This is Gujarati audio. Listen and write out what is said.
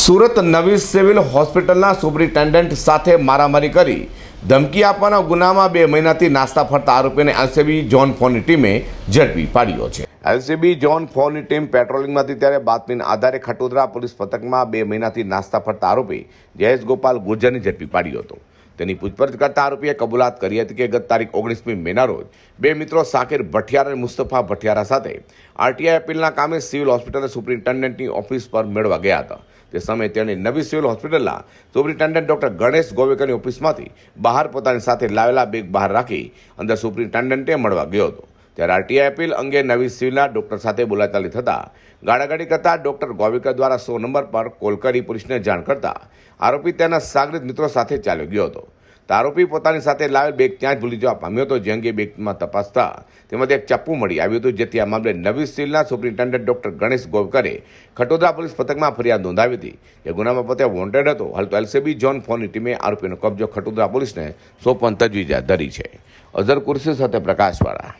સુરત નવી સિવિલ હોસ્પિટલના સુપરિન્ટેન્ડન્ટ સાથે મારામારી કરી. ધમકી આપવાના ગુનામાં બે મહિનાથી નાસ્તા ફરતા આરોપીને એલસીબી જોન ફોનની ટીમે ઝડપી પાડ્યો છે. એલસીબી જોન ફોની ટીમ પેટ્રોલિંગમાંથી ત્યારે બાતમીના આધારે ખટોદરા પોલીસ પથકમાં બે મહિનાથી નાસ્તા ફરતા આરોપી જયેશ ગોપાલ ગુર્જરને ઝડપી પાડ્યો હતો. તેની પૂછપરછ કરતા આરોપીએ કબૂલાત કરી હતી કે ગત તારીખ ઓગણીસમી મેના રોજ બે મિત્રો સાકિર ભઠિયાર અને મુસ્તફા ભઠિયારા સાથે આરટીઆઈ અપીલના કામે સિવિલ હોસ્પિટલ સુપ્રિન્ટેન્ડન્ટની ઓફિસ પર મેળવા ગયા હતા. તે સમયે તેણે નવી સિવિલ હોસ્પિટલના સુપ્રિન્ટેન્ડન્ટ ડોક્ટર ગણેશ ગોવેકરની ઓફિસમાંથી બહાર પોતાની સાથે લાવેલા બેગ બહાર રાખી અંદર સુપ્રિન્ટેન્ડન્ટે મળવા ગયો હતો. ત્યારે આરટીઆઈ અપીલ અંગે નવી સિવિલના ડોક્ટર સાથે બોલાચાલી થતાં ગાડાગાડી કરતા ડોક્ટર ગોવિકર દ્વારા સો નંબર પર કોલ કરી પોલીસને જાણ કરતા આરોપી તેના સાગરિત મિત્રો સાથે ચાલ્યો ગયો હતો. તો આરોપી પોતાની સાથે લાવેલ બેગ ત્યાં જ ભૂલી જવા પામ્યો હતો, જે અંગે બેગમાં તપાસતા તેમાં એક ચપ્પુ મળી આવ્યું હતું, જેથી આ મામલે નવી સિવિલના સુપ્રિન્ટેન્ડન્ટ ડોક્ટર ગણેશ ગોવકરે ખટોદરા પોલીસ પથકમાં ફરિયાદ નોંધાવી હતી. એ ગુનામાં પોતે વોન્ટેડ હતો. હાલ તો એલસીબી જોન ફોનની ટીમે આરોપીનો કબજો ખટોદરા પોલીસને સોંપવાની તજવીજ ધરી છે. અઝર કુર્સી સાથે પ્રકાશવાળા.